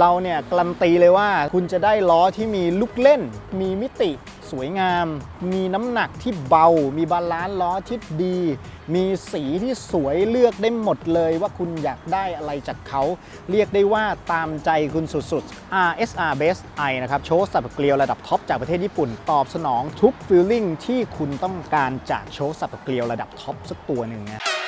เราเนี่ยการันตีเลยว่าคุณจะได้ล้อที่มีลูกเล่น มีมิติสวยงาม มีน้ำหนักที่เบา มีบาลานซ์ล้อที่ดี มีสีที่สวยเลือกได้หมดเลยว่าคุณอยากได้อะไรจากเขา เรียกได้ว่าตามใจคุณสุดๆ RSR Base I นะครับ โชว์สับเกลียวระดับท็อปจากประเทศญี่ปุ่น ตอบสนองทุกฟีลลิ่งที่คุณต้องการจากโชว์สับเกลียวระดับท็อปสักตัวหนึ่งนะ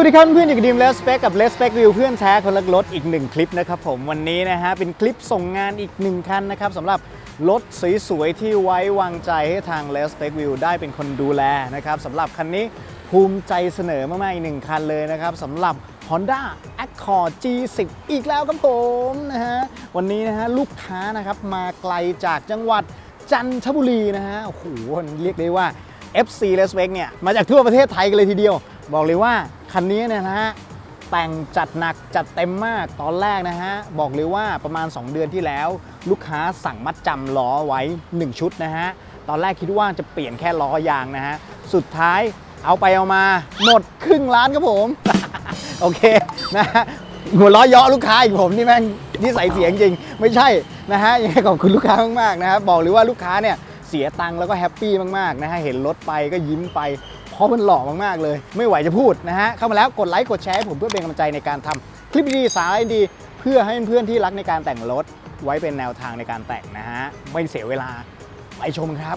วัสดีครับเพื่อนอยู่กับดีมเลสเปกกับเลสเปกวิวเพื่อนแท้คนรักรถอีกหนึ่งคลิปนะครับผมวันนี้นะฮะเป็นคลิปส่งงานอีกหนึ่งคันนะครับสำหรับรถสวยๆที่ไว้วางใจให้ทาง l e s p e c View ได้เป็นคนดูแลนะครับสำหรับคันนี้ภูมิใจเสนอมากๆอีกหนึ่งคันเลยนะครับสำหรับ Honda Accord G10 อีกแล้วครับผมนะฮะวันนี้นะฮะลูกค้านะครับมาไกลจากจังหวัดจันทบุรีนะฮะโอ้โหเรียกได้ว่า FC l e s p e c เนี่ยมาจากทั่วประเทศไทยกันเลยทีเดียว บอกเลยว่า คันนี้เนี่ยนะฮะแต่งจัดหนักจัดเต็มมากตอนแรกนะฮะ บอกเลยว่าประมาณ 2 เดือนที่แล้ว ลูกค้าสั่งมัดจำล้อไว้ 1 ชุดนะฮะ ตอนแรกคิดว่าจะเปลี่ยนแค่ล้อยางนะฮะ สุดท้ายเอาไปเอามาหมดครึ่งล้านครับผม โอเคนะฮะหัวล้อเยาะลูกค้าอีกผมนี่แม่งนิสัยเสียงจริง ไม่ใช่นะฮะยังไงขอบคุณลูกค้ามากๆนะครับบอกเลยว่าลูกค้าเนี่ยเสียตังค์แล้วก็แฮปปี้มากๆนะฮะเห็นรถไปก็ยิ้มไป ราะมันหล่อมากๆเลย ไม่ไหวจะพูดนะฮะเข้ามาแล้วกดไลค์กดแชร์ให้ผมเพื่อเป็นกำลังใจในการทำคลิปดีๆสาระดีเพื่อให้เพื่อนๆที่รักในการแต่งรถไว้เป็นแนวทางในการแต่งนะฮะไม่เสียเวลาไปชมครับ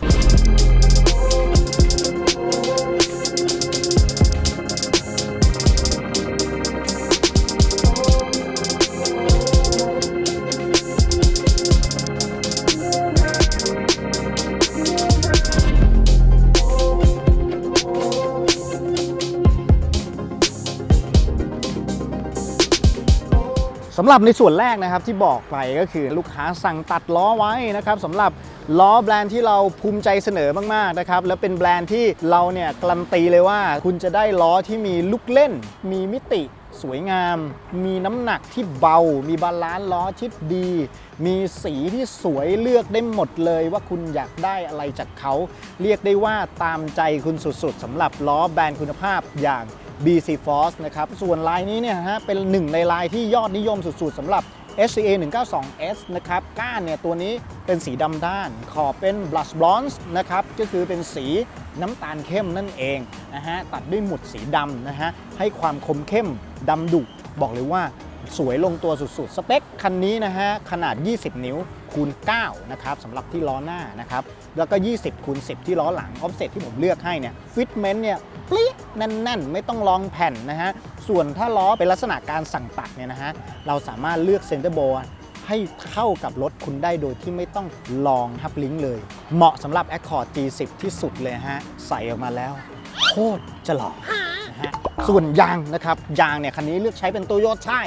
ำหรับในส่วนแรกนะครับที่บอกไปก็คือลูกค้าสั่งตัดล้อไว้นะครับสำหรับล้อแบรนด์ที่เราภูมิใจเสนอมากๆนะครับแล้วเป็นแบรนด์ที่เราเนี่ยการันตีเลยว่า คุณจะได้ล้อที่มีลูกเล่น มีมิติสวยงาม มีน้ำหนักที่เบา มีบาลานซ์ล้อที่ดี มีสีที่สวยเลือกได้หมดเลยว่าคุณอยากได้อะไรจากเขา เรียกได้ว่าตามใจคุณสุดๆสำหรับล้อแบรนด์คุณภาพอย่าง BC Force นะครับ ส่วนลายนี้เนี่ยฮะเป็นหนึ่งในลายที่ยอดนิยมสุดๆสำหรับ SCA 192S นะครับ ก้านเนี่ยตัวนี้เป็นสีดำด้าน ขอบเป็น blush bronze นะครับ ก็คือเป็นสีน้ำตาลเข้มนั่นเองนะฮะ ตัดด้วยหมุดสีดำนะฮะ ให้ความคมเข้มดำดุบอกเลยว่าสวยลงตัวสุดๆ สเปคคันนี้นะฮะ ขนาด 20 นิ้วคูณ 9 นะครับสำหรับที่ล้อหน้านะครับ แล้วก็ 20คูณ10 ที่ล้อหลังออฟเซตที่ผมเลือกให้เนี่ยฟิตเมนต์เนี่ยปลิ๊แน่น ๆ ไม่ต้องลองแผ่นนะฮะ ส่วนถ้าล้อเป็นลักษณะการสั่งตัดเนี่ยนะฮะ เราสามารถเลือกเซนเตอร์โบให้เข้ากับรถคุณได้โดยที่ไม่ต้องลองฮับลิงก์เลย เหมาะสำหรับ Accord G10 ที่สุดเลยฮะ ใส่ออกมาแล้วโคตรจะหล่อนะฮะส่วนยางนะครับ ยางเนี่ยคันนี้เลือกใช้เป็นโตโยต้า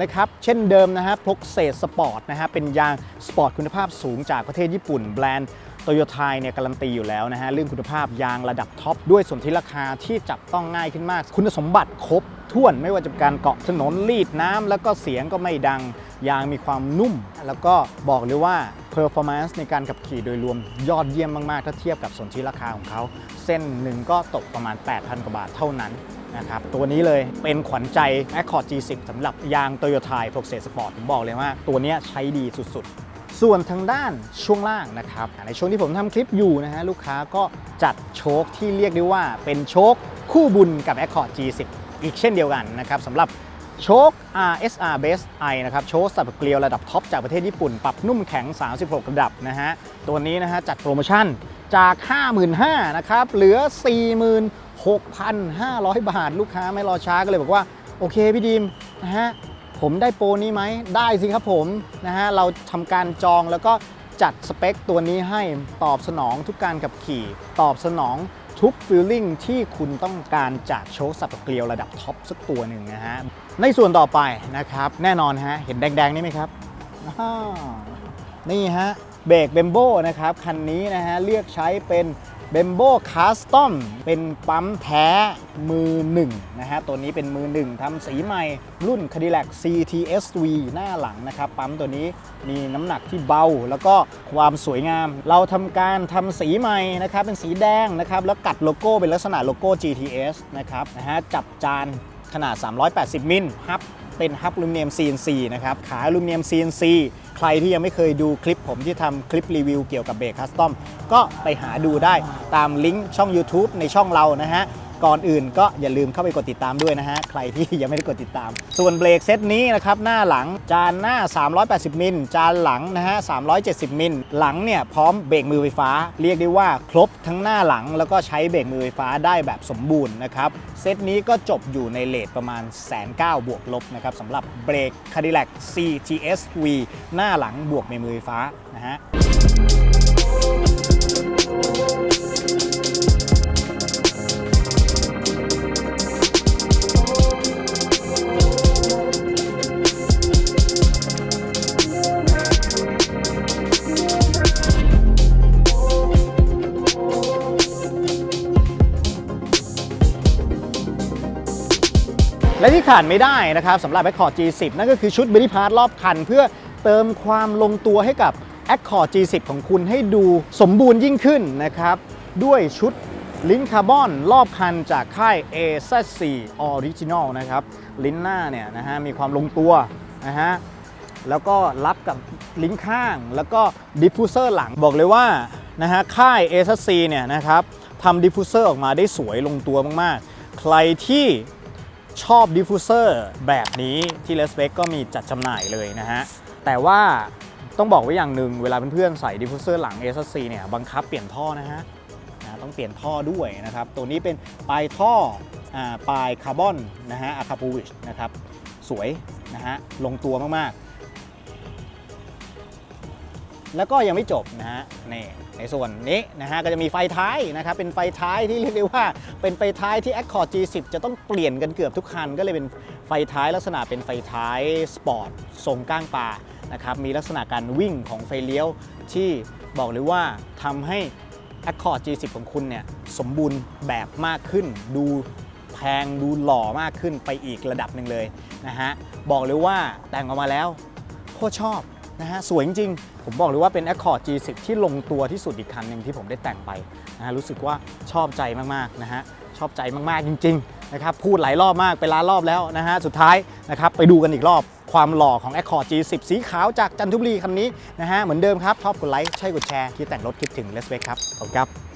นะครับ เช่นเดิมนะฮะพกเศษสปอร์ตนะฮะเป็นยางสปอร์ตคุณภาพสูงจากประเทศญี่ปุ่นแบรนด์ โตโยต้าเนี่ยการันตีอยู่แล้วนะฮะเรื่องคุณภาพยางระดับท็อปด้วยส่วนที่ราคาที่จับต้องง่ายขึ้นมาก คุณสมบัติครบถ้วนไม่ว่าจะเป็นการเกาะถนนลีดน้ำแล้วก็เสียงก็ไม่ดัง ยางมีความนุ่ม แล้วก็บอกเลยว่า performance ในการขับขี่โดยรวมยอดเยี่ยมมากๆ ถ้าเทียบกับส่วนที่ราคาของเขา เส้นหนึ่งก็ตกประมาณ 8,000 กว่าบาทเท่านั้นนะครับตัวนี้เลยเป็นขวัญใจ Accord G10 สำหรับยาง Toyota p r o x e Sport ผมบอกเลยว่าตัวเนี้ยใช้ดีสุดๆ ส่วนทางด้านช่วงล่างนะครับ ในช่วงที่ผมทำคลิปอยู่นะฮะลูกค้าก็จัดโชคที่เรียกได้ว่าเป็นโชคคู่บุญกับ Accord G10 อีกเช่นเดียวกันนะครับสำหรับโชค RSR Base I นะครับโชคสับเกลียวระดับท็อปจากประเทศญี่ปุ่น ปรับนุ่มแข็ง 36 ระดับนะฮะตัวนี้นะฮะจัดโปรโมชั่นจาก 55,000นะครับเหลือ 46,500 บาท ลูกค้าไม่รอช้าก็เลยบอกว่า โอเคพี่ดีมนะฮะ ผมได้โปรนี้ไหมได้สิครับผมนะฮะเราทำการจองแล้วก็จัดสเปคตัวนี้ให้ตอบสนองทุกการขับขี่ ตอบสนองทุกฟีลลิ่งที่คุณต้องการจากโชว์สับเกลียวระดับท็อปสักตัวหนึ่งนะฮะในส่วนต่อไปนะครับ แน่นอนฮะเห็นแดงๆนี่ไหมครับนี่ฮะเบรกเบมโบนะครับ คันนี้นะฮะเลือกใช้เป็น b e m b o Custom เป็นปั๊มแท้มือหนึ่งนะฮะ ตัวนี้เป็นมือหนึ่งทำสีใหม่รุ่น Cadillac CTSV หน้าหลังนะครับ ปั๊มตัวนี้มีน้ำหนักที่เบา แล้วก็ความสวยงาม เราทำการทำสีใหม่นะครับ เป็นสีแดงนะครับ แล้วกัดโลโก้เป็นลักษณะโลโก้ GTS นะครับนะฮะจับจานขนาด 380 มิลฮับ เป็นฮับอลูมิเนียม CNC นะครับ ขาอลูมิเนียม CNC ใครที่ยังไม่เคยดูคลิปผมที่ทำคลิปรีวิวเกี่ยวกับเบรกคัสตอมก็ไปหาดูได้ตามลิงก์ช่อง YouTube ในช่องเรานะฮะ ก่อนอื่นก็อย่าลืมเข้าไปกดติดตามด้วยนะฮะ ใครที่ยังไม่ได้กดติดตาม ส่วนเบรกเซตนี้นะครับ หน้าหลังจานหน้า 380 มิล จานหลังนะฮะ 370 มิล หลังเนี่ยพร้อมเบรกมือไฟฟ้า เรียกได้ว่าครบทั้งหน้าหลังแล้วก็ใช้เบรกมือไฟฟ้าได้แบบสมบูรณ์นะครับ เซตนี้ก็จบอยู่ในเลทประมาณแสนเบวกลบนะครับสำหรับเบรก Cadillac CTS-V หน้าหลังบวกเบรกมือไฟฟ้านะฮะ และที่ขาดไม่ได้นะครับสำหรับ Accord G10 นั่นก็คือชุดบริพาร์ทรอบคัน เพื่อเติมความลงตัวให้กับ Accord G10 ของคุณให้ดูสมบูรณ์ยิ่งขึ้นนะครับ ด้วยชุดลิ้นคาร์บอนรอบคันจากค่าย AZ4 Original นะครับ ลิ้นหน้าเนี่ยนะฮะมีความลงตัวนะฮะแล้วก็รับกับลิ้นข้าง แล้วก็ดิฟฟูเซอร์หลังบอกเลยว่านะฮะค่าย a อ c เนี่ยนะครับทำดิฟฟูเซอร์ออกมาได้สวยลงตัวมากๆ ใครที่ ชอบดิฟฟูเซอร์แบบนี้ที่เลสเ c กก็มีจัดจำหน่ายเลยนะฮะ แต่ว่าต้องบอกไว้อย่างหนึ่งเวลาเพื่อนๆใส่ดิฟฟูเซอร์หลัง a อ c เนี่ยบังคับเปลี่ยนท่อนะฮะนะต้องเปลี่ยนท่อด้วยนะครับ ตัวนี้เป็นปลายท่ออปลายคาร์บอนนะฮะอะคาปูวิชนะครับสวยนะฮะลงตัวมากๆ แล้วก็ยังไม่จบนะฮะนี่ ในส่วนนี้นะฮะก็จะมีไฟท้ายนะครับเป็นไฟท้ายที่เรียกได้ว่า เป็นไฟท้ายที่ Accord G10 จะต้องเปลี่ยนกันเกือบทุกคัน ก็เลยเป็นไฟท้ายลักษณะเป็นไฟท้ายสปอร์ตทรงก้างปลานะครับมีลักษณะการวิ่งของไฟเลี้ยวที่บอกเลยว่าทำให้ Accord G10 ของคุณเนี่ยสมบูรณ์แบบมากขึ้น ดูแพงดูหล่อมากขึ้นไปอีกระดับหนึ่งเลยนะฮะบอกเลยว่าแต่งออกมาแล้วโคตรชอบนะฮะสวยจริง ผมบอกเลยว่าเป็น Accord G10 ที่ลงตัวที่สุดอีกคันหนึ่งที่ผมได้แต่งไปนะฮะรู้สึกว่าชอบใจมากๆนะฮะชอบใจมากๆจริงๆนะครับพูดหลายรอบมากไปล้านรอบแล้วนะฮะสุดท้ายนะครับไปดูกันอีกรอบความหล่อของ Accord G10 สีขาวจากจันทบุรีคันนี้นะฮะเหมือนเดิมครับชอบกดไลค์ใช่กดแชร์ที่แต่งรถคิดถึง Let's Wake ครับขอบคุณครับ